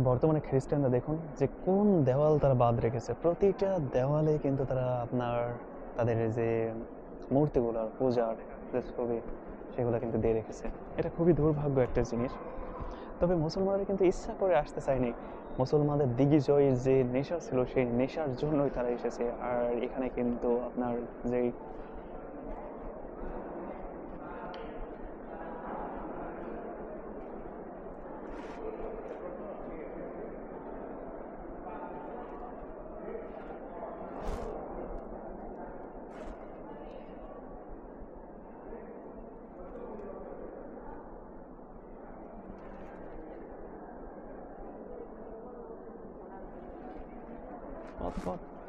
বর্তমানে খ্রিস্টানরা দেখুন যে কোন দেওয়াল তারা বাদ রেখেছে। প্রতিটা দেওয়ালে কিন্তু তারা আপনার তাদের যে মূর্তিগুলো পূজার যে ছবি, সেগুলো কিন্তু দিয়ে রেখেছে। এটা খুবই দুর্ভাগ্য একটা জিনিস। তবে মুসলমানরা কিন্তু ইচ্ছা করে আসতে চায়নি। মুসলমানদের দিগ্বিজয়ের যে নেশা ছিল, সেই নেশার জন্যই তারা এসেছে। আর এখানে কিন্তু আপনার যেই ball, the ball.